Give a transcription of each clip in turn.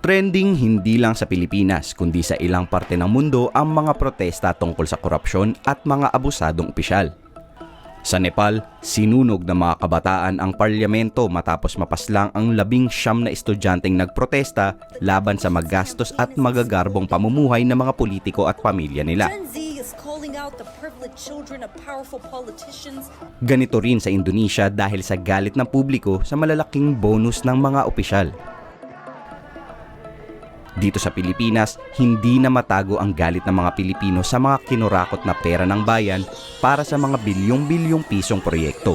Trending hindi lang sa Pilipinas kundi sa ilang parte ng mundo ang mga protesta tungkol sa korupsyon at mga abusadong opisyal. Sa Nepal, sinunog ng mga kabataan ang parlamento matapos mapaslang ang labing siyam na estudyanteng nagprotesta laban sa magastos at magagarbong pamumuhay ng mga politiko at pamilya nila. Ganito rin sa Indonesia dahil sa galit ng publiko sa malalaking bonus ng mga opisyal. Dito sa Pilipinas, hindi na matago ang galit ng mga Pilipino sa mga kinurakot na pera ng bayan para sa mga bilyong-bilyong pisong proyekto.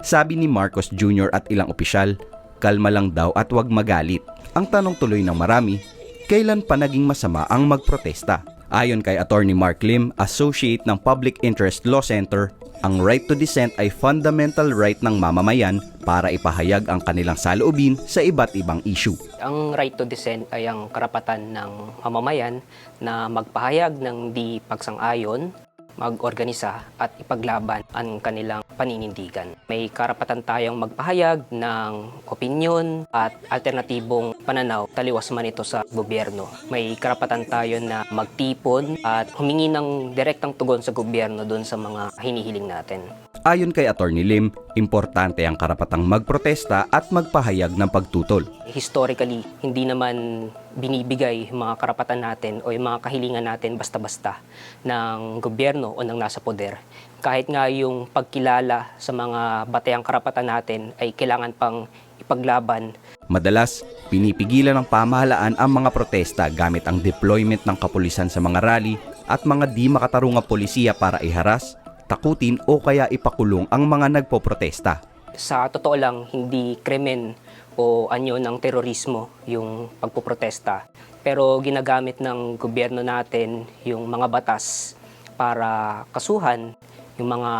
Sabi ni Marcos Jr. at ilang opisyal, kalma lang daw at huwag magalit. Ang tanong tuloy ng marami, kailan pa naging masama ang magprotesta? Ayon kay Attorney Mark Lim, Associate ng Public Interest Law Center, ang right to dissent ay fundamental right ng mamamayan para ipahayag ang kanilang saloobin sa iba't ibang issue. Ang right to dissent ay ang karapatan ng mamamayan na magpahayag ng di pagsang-ayon, mag-organisa at ipaglaban ang kanilang paninindigan. May karapatan tayong magpahayag ng opinyon at alternatibong pananaw taliwas man ito sa gobyerno. May karapatan tayo na magtipon at humingi ng direktang tugon sa gobyerno doon sa mga hinihiling natin. Ayon kay Attorney Lim, importante ang karapatang magprotesta at magpahayag ng pagtutol. historically, hindi naman binibigay mga karapatan natin o yung mga kahilingan natin basta-basta ng gobyerno o ng nasa poder. Kahit nga yung pagkilala sa mga batayang karapatan natin ay kailangan pang ipaglaban Madalas, pinipigilan ng pamahalaan ang mga protesta gamit ang deployment ng kapulisan sa mga rally at mga di makatarungang polisiya para iharas, takutin o kaya ipakulong ang mga nagpoprotesta. sa totoo lang, hindi krimen o anyo ng terorismo yung pagpuprotesta. Pero ginagamit ng gobyerno natin yung mga batas para kasuhan yung mga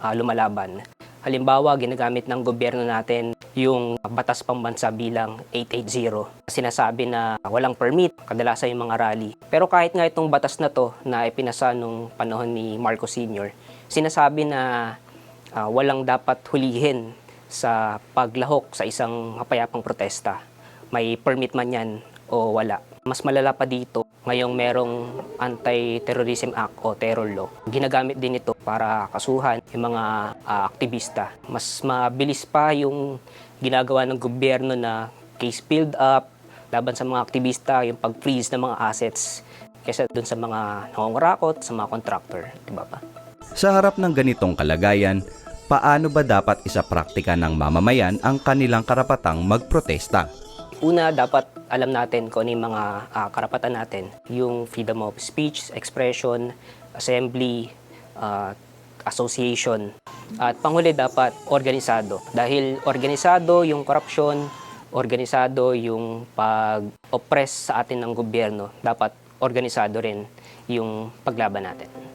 ah, lumalaban. Halimbawa, ginagamit ng gobyerno natin yung batas pambansa bilang 880. Sinasabi na walang permit, kadalasan yung mga rally. Pero kahit nga itong batas na to na ipinasa nung panahon ni Marcos Sr., sinasabi na ah, walang dapat hulihin sa paglahok sa isang mapayapang protesta. May permit man yan o wala. Mas malala pa dito, ngayong merong Anti-Terrorism Act o Terror Law. Ginagamit din ito para kasuhan yung mga ah, aktivista. Mas mabilis pa yung ginagawa ng gobyerno na case build up laban sa mga aktivista, yung pag-freeze ng mga assets kaysa dun sa mga nangongurakot, sa mga contractor. Diba ba? Sa harap ng ganitong kalagayan, paano ba dapat isapraktika ng mamamayan ang kanilang karapatang magprotesta? Una, dapat alam natin kung ano yung mga ah, karapatan natin. Yung freedom of speech, expression, assembly, ah, association. At panghuli, dapat organisado. Dahil organisado yung korupsyon, organisado yung pag-oppress sa atin ng gobyerno, dapat organisado rin yung paglaban natin.